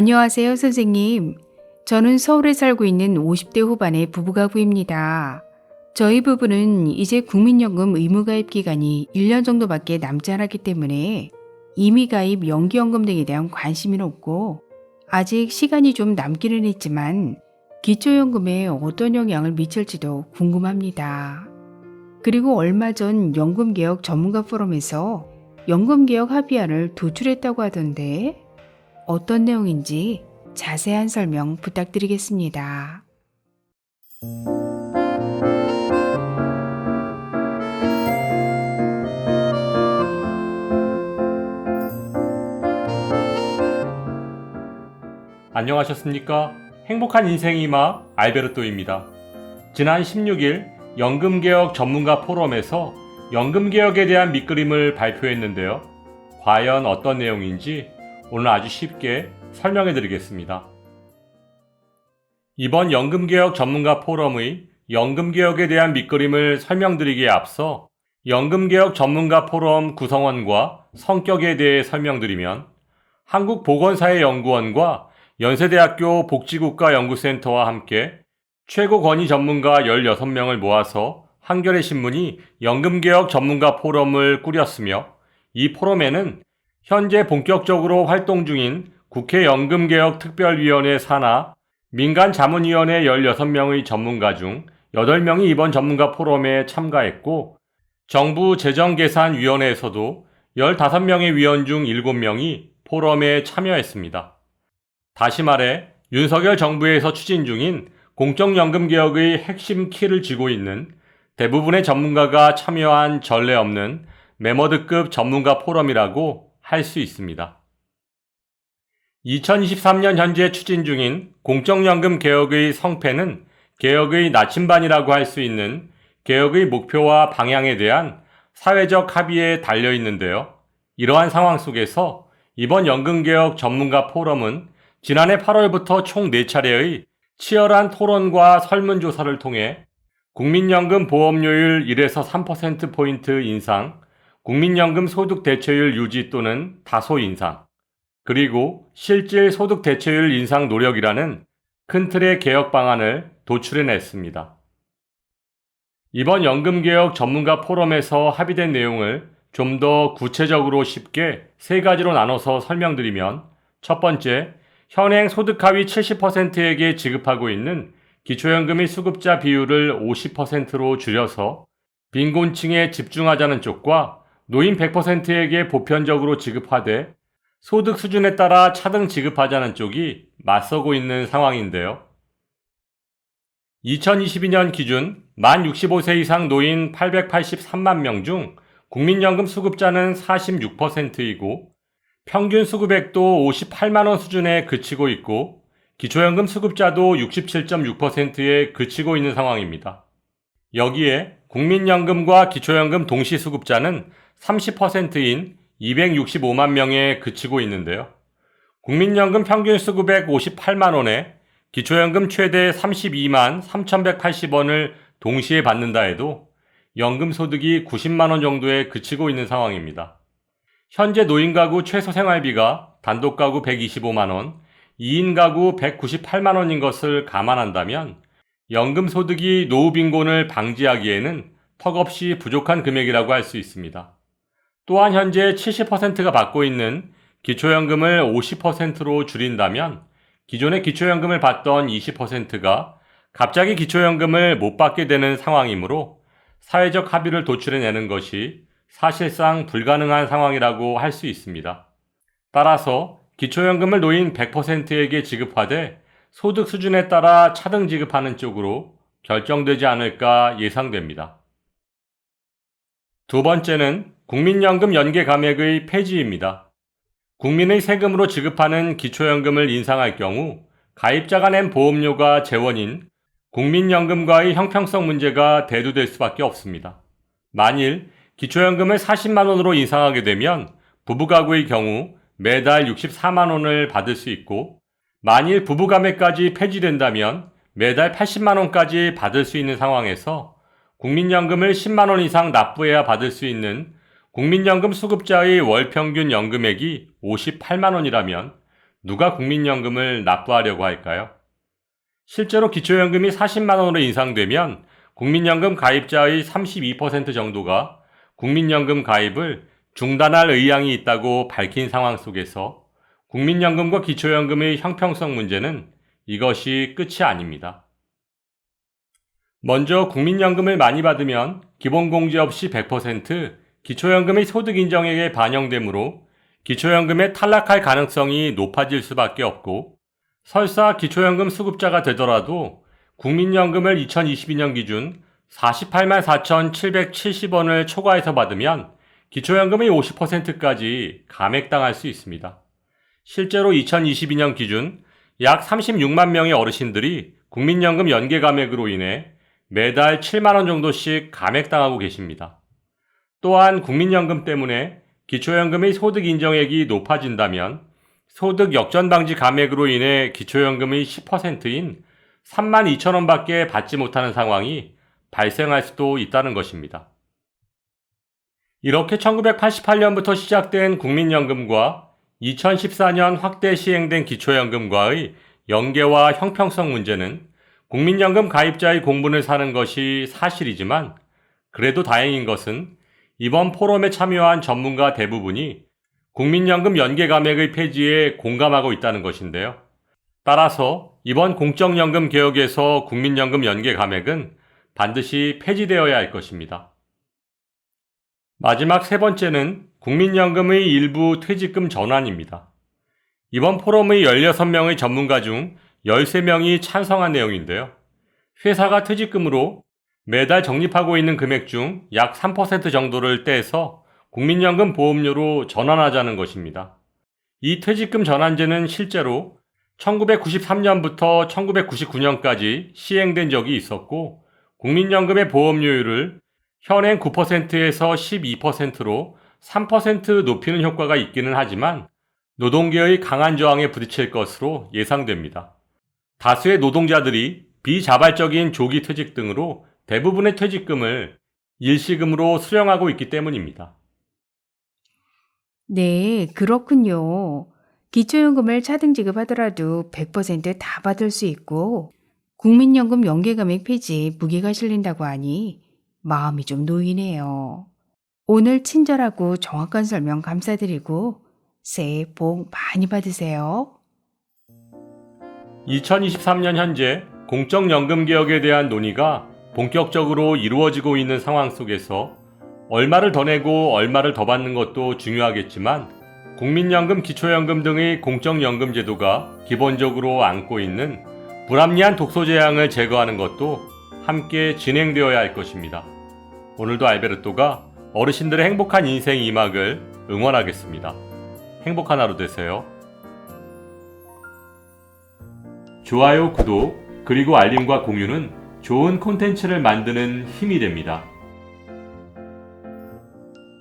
안녕하세요, 선생님. 저는 서울에 살고 있는 50대 후반의 부부가구입니다. 저희 부부는 이제 국민연금 의무가입 기간이 1년 정도밖에 남지 않았기 때문에 임의가입 연기연금 등에 대한 관심이 높고 아직 시간이 좀 남기는 했지만 기초연금에 어떤 영향을 미칠지도 궁금합니다. 그리고 얼마 전 연금개혁 전문가 포럼에서 연금개혁 합의안을 도출했다고 하던데 어떤 내용인지 자세한 설명 부탁드리겠습니다. 안녕하셨습니까? 행복한 인생이마 알베르토입니다. 지난 16일 연금개혁 전문가 포럼에서 연금개혁에 대한 밑그림을 발표했는데요. 과연 어떤 내용인지 오늘 아주 쉽게 설명해 드리겠습니다. 이번 연금개혁 전문가 포럼의 연금개혁에 대한 밑그림을 설명드리기에 앞서 연금개혁 전문가 포럼 구성원과 성격에 대해 설명드리면 한국보건사회연구원과 연세대학교 복지국가연구센터와 함께 최고 권위 전문가 16명을 모아서 한겨레 신문이 연금개혁 전문가 포럼을 꾸렸으며 이 포럼에는 현재 본격적으로 활동 중인 국회 연금개혁 특별위원회 산하 민간 자문위원회 16명의 전문가 중 8명이 이번 전문가 포럼에 참가했고 정부 재정계산위원회에서도 15명의 위원 중 7명이 포럼에 참여했습니다. 다시 말해 윤석열 정부에서 추진 중인 공적연금 개혁의 핵심 키를 쥐고 있는 대부분의 전문가가 참여한 전례 없는 메머드급 전문가 포럼이라고 할 수 있습니다. 2023년 현재 추진 중인 공적연금 개혁의 성패는 개혁의 나침반이라고 할 수 있는 개혁의 목표와 방향에 대한 사회적 합의에 달려 있는데요. 이러한 상황 속에서 이번 연금개혁 전문가 포럼은 지난해 8월부터 총 4차례의 치열한 토론과 설문조사를 통해 국민연금 보험료율 1에서 3%포인트 인상, 국민연금 소득 대체율 유지 또는 다소 인상, 그리고 실질 소득 대체율 인상 노력이라는 큰 틀의 개혁 방안을 도출해냈습니다. 이번 연금개혁 전문가 포럼에서 합의된 내용을 좀 더 구체적으로 쉽게 세 가지로 나눠서 설명드리면 첫 번째, 현행 소득 하위 70%에게 지급하고 있는 기초연금의 수급자 비율을 50%로 줄여서 빈곤층에 집중하자는 쪽과 노인 100%에게 보편적으로 지급하되 소득 수준에 따라 차등 지급하자는 쪽이 맞서고 있는 상황인데요. 2022년 기준 만 65세 이상 노인 883만 명 중 국민연금 수급자는 46%이고 평균 수급액도 58만원 수준에 그치고 있고 기초연금 수급자도 67.6%에 그치고 있는 상황입니다. 여기에 국민연금과 기초연금 동시 수급자는 30%인 265만 명에 그치고 있는데요. 국민연금 평균 수급액 58만 원에 기초연금 최대 32만 3,180원을 동시에 받는다 해도 연금 소득이 90만 원 정도에 그치고 있는 상황입니다. 현재 노인 가구 최소 생활비가 단독 가구 125만 원, 2인 가구 198만 원인 것을 감안한다면 연금 소득이 노후 빈곤을 방지하기에는 턱없이 부족한 금액이라고 할 수 있습니다. 또한 현재 70%가 받고 있는 기초연금을 50%로 줄인다면 기존의 기초연금을 받던 20%가 갑자기 기초연금을 못 받게 되는 상황이므로 사회적 합의를 도출해내는 것이 사실상 불가능한 상황이라고 할 수 있습니다. 따라서 기초연금을 노인 100%에게 지급하되 소득 수준에 따라 차등 지급하는 쪽으로 결정되지 않을까 예상됩니다. 두 번째는 국민연금 연계 감액의 폐지입니다. 국민의 세금으로 지급하는 기초연금을 인상할 경우 가입자가 낸 보험료가 재원인 국민연금과의 형평성 문제가 대두될 수밖에 없습니다. 만일 기초연금을 40만원으로 인상하게 되면 부부가구의 경우 매달 64만원을 받을 수 있고 만일 부부가매까지 폐지된다면 매달 80만원까지 받을 수 있는 상황에서 국민연금을 10만원 이상 납부해야 받을 수 있는 국민연금 수급자의 월 평균 연금액이 58만 원이라면 누가 국민연금을 납부하려고 할까요? 실제로 기초연금이 40만 원으로 인상되면 국민연금 가입자의 32% 정도가 국민연금 가입을 중단할 의향이 있다고 밝힌 상황 속에서 국민연금과 기초연금의 형평성 문제는 이것이 끝이 아닙니다. 먼저 국민연금을 많이 받으면 기본공제 없이 100% 기초연금의 소득 인정액에 반영되므로 기초연금에 탈락할 가능성이 높아질 수밖에 없고 설사 기초연금 수급자가 되더라도 국민연금을 2022년 기준 48만 4,770원을 초과해서 받으면 기초연금의 50%까지 감액당할 수 있습니다. 실제로 2022년 기준 약 36만 명의 어르신들이 국민연금 연계 감액으로 인해 매달 7만 원 정도씩 감액당하고 계십니다. 또한 국민연금 때문에 기초연금의 소득 인정액이 높아진다면 소득 역전 방지 감액으로 인해 기초연금의 10%인 3만 2천 원밖에 받지 못하는 상황이 발생할 수도 있다는 것입니다. 이렇게 1988년부터 시작된 국민연금과 2014년 확대 시행된 기초연금과의 연계와 형평성 문제는 국민연금 가입자의 공분을 사는 것이 사실이지만 그래도 다행인 것은 이번 포럼에 참여한 전문가 대부분이 국민연금 연계 감액의 폐지에 공감하고 있다는 것인데요. 따라서 이번 공적연금 개혁에서 국민연금 연계 감액은 반드시 폐지되어야 할 것입니다. 마지막 세 번째는 국민연금의 일부 퇴직금 전환입니다. 이번 포럼의 16명의 전문가 중 13명이 찬성한 내용인데요. 회사가 퇴직금으로 매달 적립하고 있는 금액 중 약 3% 정도를 떼서 국민연금 보험료로 전환하자는 것입니다. 이 퇴직금 전환제는 실제로 1993년부터 1999년까지 시행된 적이 있었고 국민연금의 보험료율을 현행 9%에서 12%로 3% 높이는 효과가 있기는 하지만 노동계의 강한 저항에 부딪힐 것으로 예상됩니다. 다수의 노동자들이 비자발적인 조기 퇴직 등으로 대부분의 퇴직금을 일시금으로 수령하고 있기 때문입니다. 네, 그렇군요. 기초연금을 차등 지급하더라도 100%다 받을 수 있고 국민연금 연계감액 폐지에 무게가 실린다고 하니 마음이 좀 놓이네요. 오늘 친절하고 정확한 설명 감사드리고 새해 복 많이 받으세요. 2023년 현재 공적연금 개혁에 대한 논의가 본격적으로 이루어지고 있는 상황 속에서 얼마를 더 내고 얼마를 더 받는 것도 중요하겠지만 국민연금, 기초연금 등의 공적연금 제도가 기본적으로 안고 있는 불합리한 독소 재앙을 제거하는 것도 함께 진행되어야 할 것입니다. 오늘도 알베르토가 어르신들의 행복한 인생 이막을 응원하겠습니다. 행복한 하루 되세요. 좋아요, 구독, 그리고 알림과 공유는 좋은 콘텐츠를 만드는 힘이 됩니다.